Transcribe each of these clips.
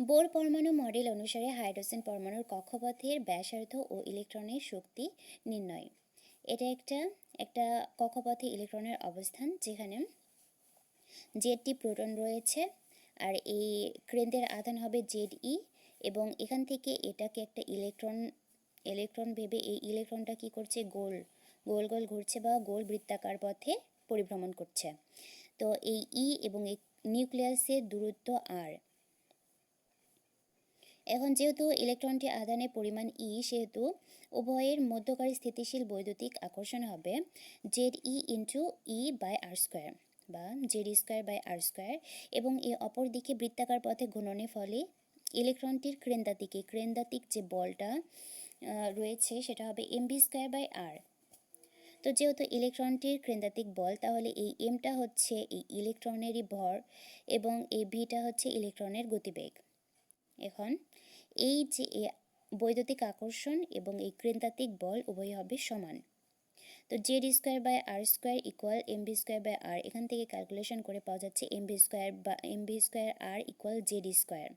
Bore পরমাণু model অনুসারে hydrogen পরমাণুর কক্ষপথের ব্যাসার্ধ ও ইলেকট্রনের শক্তি নির্ণয়। এটা একটা একটা কক্ষপথে ইলেকট্রনের অবস্থান যেখানে জেডটি প্রোটন রয়েছে আর এই কেন্দ্রের আধান হবে জেড ই এবং এখান থেকে এটাকে একটা ইলেকট্রন ইলেকট্রন ভেবে এই ইলেকট্রনটা কি করছে? গোল গোল গোল ঘুরছে বা গোল বৃত্তাকার পথে পরিভ্রমণ করছে। তো এই ই এবং এই নিউক্লিয়াসের দূরত্ব আর এখন যেহেতু ইলেকট্রনটি আধানের পরিমাণ ই সেহেতু উভয়ের মধ্যকারী স্থিতিশীল বৈদ্যুতিক আকর্ষণ হবে Z E into E by R square বা Z square by R square এবং এ অপর দিকে বৃত্তাকার পথে ঘূর্ণনের ফলে ইলেকট্রনটির ক্রেন্দাতিকে ক্রেন্দাতিক যে বলটা রয়েছে সেটা হবে M B square by R তো যেহেতু ইলেকট্রনটির ক্রেন্দাতিক বল, তাহলে এই এমটা হচ্ছে এই ইলেকট্রনেরই ভর এবং এই ভিটা হচ্ছে ইলেকট্রনের গতিবেগ। এখন এই যে বৈদ্যুতিক আকর্ষণ এবং এই ক্রেন্তাতিক বল উভয় হবে সমান। তো Z square by R square equal M B square by R এখান থেকে ক্যালকুলেশন করে পাওয়া যাচ্ছে এম বি স্কোয়ার বা M B square R equal Z square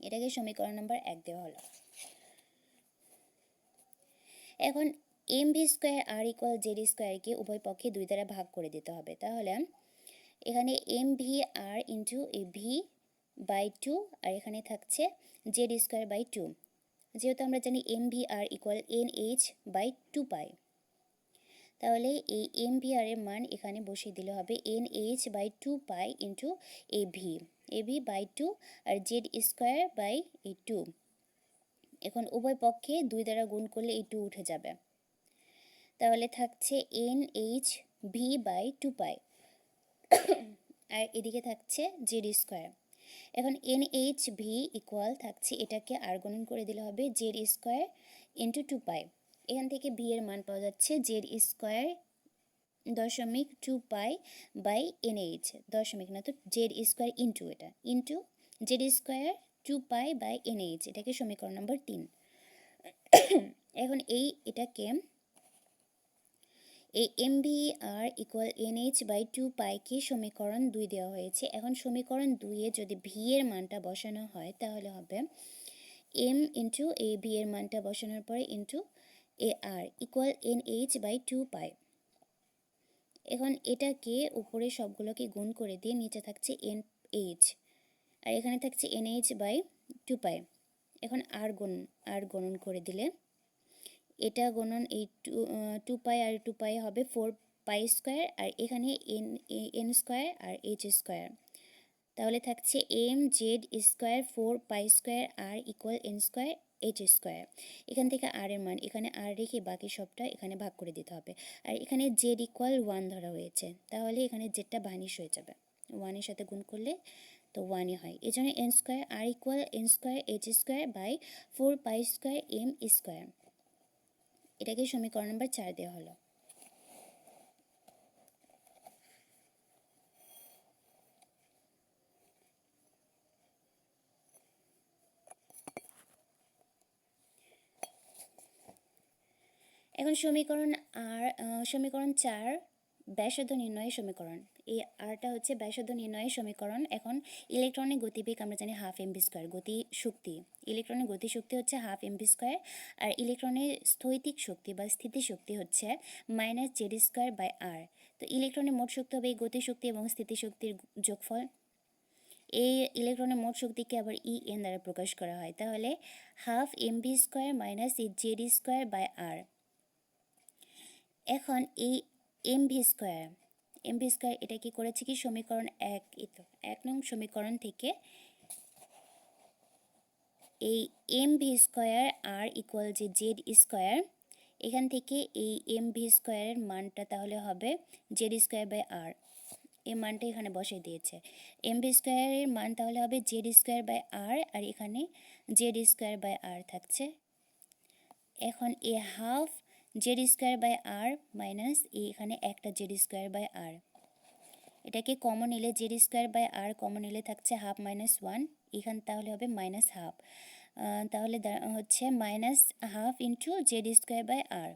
এটাকে সমীকরণ নাম্বার এক দেওয়া হলো। এখন M V square R equal Z স্কোয়ারকে উভয় পক্ষে দুই দ্বারা ভাগ করে দিতে হবে। তাহলে এখানে M V R into A V by two R এখানে থাকছে জেড স্কোয়ার বাই টু যেহেতু আমরা জানি M V R equal N H by two pi তাহলে এই এম ভি আর এর মান এখানে বসিয়ে দিলে হবে n h by two pi into a v a v by two r z square by এই টু এখন উভয় পক্ষে দুই দ্বারা গুণ করলে এই টু উঠে যাবে। তাহলে থাকছে n h v by two pi r এদিকে থাকছে জেড স্কোয়ার এখন এন এইচ ভি ইকুয়াল থাকছে, এটাকে আর গণন করে দিলে হবে z square into two pi এখান থেকে ভি এর মান পাওয়া যাচ্ছে জেড স্কোয়ার দশমিক two pi by n h দশমিক না তো জেড স্কোয়ার ইন্টু এটা into z square two pi by n h এটাকে সমীকরণ নম্বর তিন। এখন এই এটাকে এই m v r equal n h by two পাইকে সমীকরণ দুই দেওয়া হয়েছে। এখন সমীকরণ দুইয়ে যদি ভি এর মানটা বসানো হয়, তাহলে হবে এম ইন্টু এ ভি এর মানটা বসানোর পরে into a r equal n h by two pi এখন এটাকে উপরে সবগুলোকে গুণ করে দিয়ে নিচে থাকছে এন এইচ আর এখানে থাকছে n h by two pi এখন আর গুণ আর গণন করে দিলে এটা গণন এই two two pi r two pi হবে ফোর পাই স্কোয়ার আর এখানে n n square r h square তাহলে থাকছে m z square four pi square r equal n square h square এখান থেকে আর এর মান, এখানে আর রেখে বাকি সবটা এখানে ভাগ করে দিতে হবে। আর এখানে জেড ইকুয়াল ওয়ান ধরা হয়েছে, তাহলে এখানে জেডটা বানিশ হয়ে যাবে। ওয়ানের সাথে গুণ করলে তো ওয়ানই হয়। এই জন্য n square r equal n square h square by four pi square m square এটাকে সমীকরণ নাম্বার চার দেওয়া হলো। এখন সমীকরণ আর সমীকরণ চার ব্যাসার্ধ নির্ণয়ের সমীকরণ। এই আরটা হচ্ছে ব্যাসার্ধ নির্ণয়ের সমীকরণ। এখন ইলেকট্রনিক গতিবেগ আমরা জানি হাফ এমবি স্কোয়ার গতি শক্তি। ইলেকট্রনের গতি শক্তি হচ্ছে হাফ এমবি স্কোয়ার আর ইলেকট্রনের স্থৈতিক শক্তি বা স্থিতিশক্তি হচ্ছে minus z square by r তো ইলেকট্রনের মোট শক্তি হবে এই গতিশক্তি এবং স্থিতিশক্তির যোগফল। এই ইলেকট্রনের মোট শক্তিকে আবার ই এন দ্বারা প্রকাশ করা হয়। তাহলে half m b square minus z square by r এখন এই m v square m v square এটা কি করেছে কি? সমীকরণ এক তো, এক নং সমীকরণ থেকে এই m v square r equal যে জেড স্কোয়ার এখান থেকে এই এম ভি স্কোয়ারের মানটা তাহলে হবে জেড স্কোয়ার বাই আর এই মানটা এখানে বসে দিয়েছে। এম ভি স্কোয়ারের মান তাহলে হবে জেড স্কোয়ার বাই আর আর এখানে জেড স্কোয়ার বাই আর থাকছে। এখন এ half z square by r minus এখানে একটা জেড স্কোয়ার বাই আর এটাকে কমন এলে z square by r common এলে থাকছে হাফ মাইনাস ওয়ান এখান তাহলে হবে মাইনাস হাফ তাহলে হচ্ছে minus half into z square by r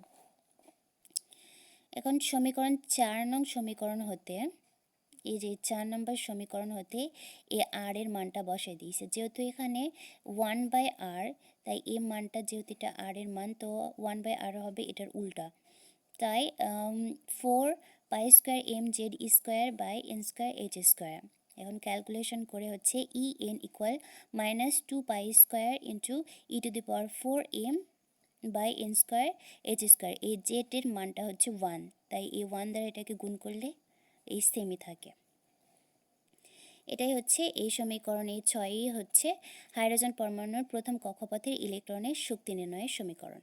এখন সমীকরণ চার নং সমীকরণ হতে এই যে চার নম্বর সমীকরণ হতে এ আর এর মানটা বসাই দিয়েছে। যেহেতু এখানে ওয়ান বাই আর তাই এ মানটা যেহেতু এটা আর এর মান, তো ওয়ান বাই আর হবে এটার উল্টা। তাই four pi square m z square by n square h square এখন ক্যালকুলেশন করে হচ্ছে e n equal minus two pi square into e to the power four m by n square h square এই জেটের মানটা হচ্ছে one তাই এই one দ্বারা এটাকে গুণ করলে এই সেমই থাকে। এটাই হচ্ছে এই সমীকরণ, এই ছয়ই হচ্ছে হাইড্রোজেন পরমাণুর প্রথম কক্ষপথের ইলেকট্রনের শক্তি নির্ণয়ের সমীকরণ।